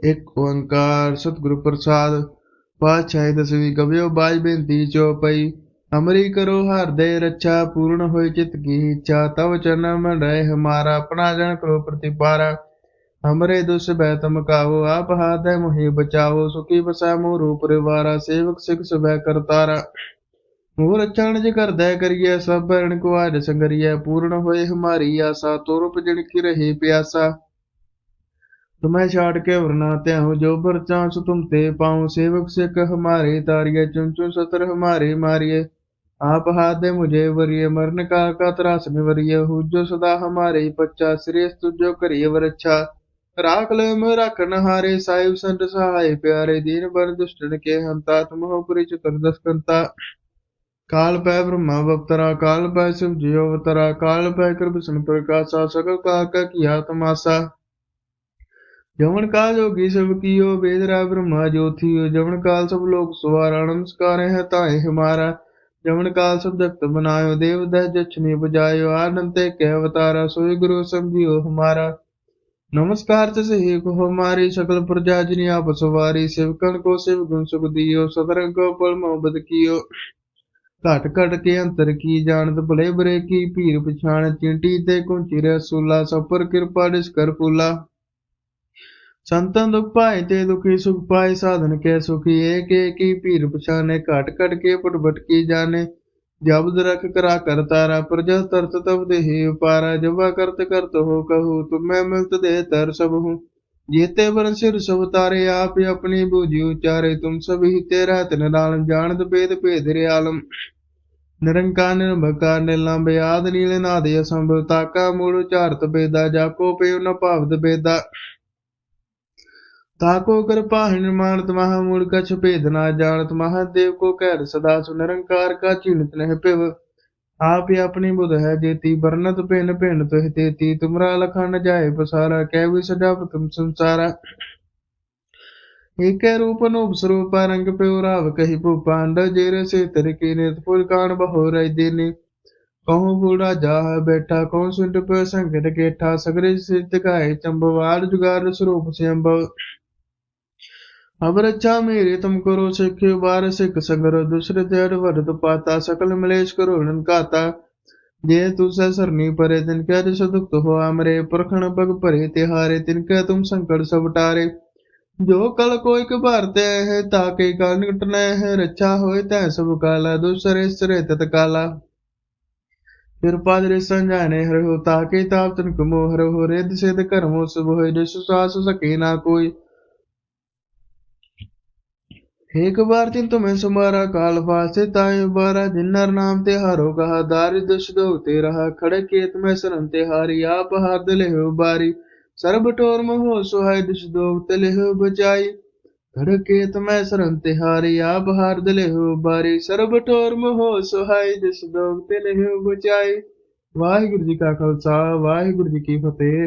ਇੱਕ ਓੰਕਾਰ ਸਤਿਗੁਰ ਪ੍ਰਸਾਦ, ਪਾਤਸ਼ਾਹੀ ਦਸਵੀਂ ਕਬਿਓ ਬਾਜ ਬੇਨਤੀ ਚੋਪਈ ਅਮਰੀ ਕਰੋ ਹਰ ਦੇ ਰੱਛਾ, ਪੂਰਨ ਹੋਏ ਚਿਤ ਕੀ ਇੱਛਾ, ਤਵ ਚਰਨ ਮਨ ਰਹਿ ਹਮਾਰਾ ਆਪਣਾ ਜਨ ਕਰੋ ਪ੍ਰਤੀਪਾਰਾ। ਹਮਰੇ ਦੁਸ ਬੈ ਤਮ ਕਾਵੋ, ਆਪ ਹਾਥੈ ਮੁਹੇ ਬਚਾਓ ਸੁਖੀ ਬਸੈ ਮੋ ਰੂਪ ਰਿਵਾਰਾ, ਸੇਵਕ ਸਿਖ ਸਬੈ ਕਰਤਾਰਾ ਮੋਹ ਅਚਾਨ ਜਿ ਕਰਦੈ ਕਰੀਐ, ਸਭ ਰਣ ਕੋ ਆਜ ਸੰਗਰੀਐ, ਪੂਰਨ ਹੋਏ ਹਮਾਰੀ ਆਸਾ, ਤੁਰਪ ਜਿਣ ਕੀ ਰਹੇ ਪਿਆਸਾ। तुम्हें छाड़ के वरना त्याहू जो भर चांस तुम ते पाऊं सेवक सिख हमारे तारिये चुन चुन सतर हमारे मारिये आप हाथ दे मुझे वरिये मरण काल का त्रास निवरिये हु जो सदा हमारे ही बच्चा श्रेष्ठ तुझो करिए वरच्छा राख ले में रखन हारे साहिब संत सहाय प्यारे दीन बर दुष्टन के हंता तुम हो पुरी चतुर दस्कंता काल पै ब्रह्मा बप्तरा काल पै शिव जियो अवतरा काल पै कृप सन प्रकाशा सकल का का किया तमासा ਜਵਨ ਕਾਲ ਜੋਗੀ ਸਭ ਕੀਓ ਬੇਦਰਾ ਬ੍ਰਹਮਾ ਜੋਥੀਓ ਜਮਨ ਕਾਲ ਸਭ ਲੋਕ ਸਵਾਰਾ, ਨਮਸਕਾਰ ਹੈ ਤਾਏ ਹਮਾਰਾ। ਜਮਨ ਕਾਲ ਸਭ ਦਖਤ ਬਨਾਇਓ ਦੇਵ ਦਹਿ ਜਛਨੇ ਬਜਾਇਓ ਆਨੰਦ ਤੇ ਅਵਤਾਰਾ ਸੋਈ ਗੁਰੂ ਸਮਝਿਓ ਹਮਾਰਾ। ਨਮਸਕਾਰ ਤਿਸ ਹੀ ਕੋ ਹਮਾਰੀ ਸਕਲ ਪ੍ਰਜਾ ਜਿਨ ਆਪ ਸਵਾਰੀ। ਸਿਵਕਣ ਕੋ ਸਿਵ ਗੁਣ ਸੁਖ ਦਿਓ ਸਦਰੰਗ ਕੋ ਪਲ ਮੁਹਬਤ ਕੀਓ। ਘਟ ਘਟ ਕੇ ਅੰਤਰ ਕੀ ਜਾਣਤ, ਭਲੇ ਬਰੇ ਕੀ ਭੀਰ ਪਛਾਣ ਚਿੰਟੀ ਤੇ ਕੁੰਚੀ ਰਸੂਲਾ, ਸਭ ਸਪਰ ਕਿਰਪਾ ਦਿਸ ਕਰ ਫੂਲਾ। ਸੰਤਨ ਦੁਖ ਪਾਏ ਤੇ ਦੁਖੀ ਸੁਖ ਪਾਏ, ਸਾਧਨ ਕੇ ਸੁਖੀ, ਏਕ ਏਕ ਹੀ ਭੀਰ ਪਛਾਨੇ, ਘਟ ਘਟ ਕੇ ਪਟ ਭਟਕੀ ਜਾਣੇ। ਜਬਦ ਰਖ ਕਰਾ ਕਰ ਤਾਰਾ ਪ੍ਰਜਾ ਤਰਤ ਤਬ ਦੇहि ਉਪਾਰਾ। ਜਵਾ ਕਰਤ ਕਰਤ ਹੋ ਕਹੂ, ਤੁਮੈ ਮਿਲਤ ਦੇ ਤਰ ਸਭ ਹੂੰ। ਜੀਤੇ ਬਰਨ ਸਿਰ ਸਭ ਤਾਰੇ, ਆਪ ਆਪਣੀ ਬੂਝੀ ਉਚਾਰੇ। ਤੁਮ ਸਭ ਹੀ ਤੇਰਾ ਰਹਿਤ ਨਿਰਾਲਮ ਜਾਣਦ ਭੇਦ ਭੇਦ ਰੇ ਆਲਮ। ਨਿਰੰਕਾਰ ਨਿਰਭਕਾਰ ਨਿਲੰਬ ਆਦ ਨੀਲ ਨਾਦ ਅਸੰਭ ਤਾਕਾ ਮੂੜ ਉਚਾਰਤ ਬੇਦਾ ਜਾਕੋ ਪੇ ਨ ਭਾਵਤ ਬੇਦਾ। ताको कर पाहि निर्माणत महामूल कछ भेद ना जानत महादेव को कहर सदा सुनिरंकार का चिन्हित नह पिव आप ही अपनी बुध है जेती बरनत पेन पेन तुह तेती तुमरा लखन जाए पसारा कह भी सजाप तुम संसारा एक रूप अनूप स्वरूप रंग पे राव कही भूपांड जेरे से तर की नित फुल कान बहो रई देनी कहूँ बूढ़ा जा है बैठा कौन सुंड पे संकट केठा सगरे सिद्ध गाय चंबवार जुगार स्वरूप से अम्बव अब रक्षा मेरे तुम करो सिख बार सिख संगर दूसरे तेर वरद पाता सकल मलेश करो काता जे तुसे सरनी परे तिनके जिस दुख हो अमरे परखण बग परे तिहारे तिनके तुम संकट सब टारे जो कल कोई भारते है ताके का निकटने है रक्षा होए तय सब काला दूसरे सरे तत्काला कृपा दृ संजाने हर हो ताके ताप तन कुमो हर हो रेद सिद्ध कर्मो सब होए जिस सास सके ना कोई एक बार जिन तुम्हें सुमारा काल फासे ताय बारा जिन्नर नाम ते हारो कहा दारि दुष्दो ते रहा खड़े केत में सरन ते हारी आप हार दिले हो बारी सर्ब टोर मोह सुहाय दुष्दो तिले हो बचाई खड़े केत में सरन ते हारी आप हार दिले हो बारी सर्ब टोर मोह सुहाय दुष्दो तिले हो बचाई वाहिगुरु जी का खालसा वाहिगुरु जी की फतेह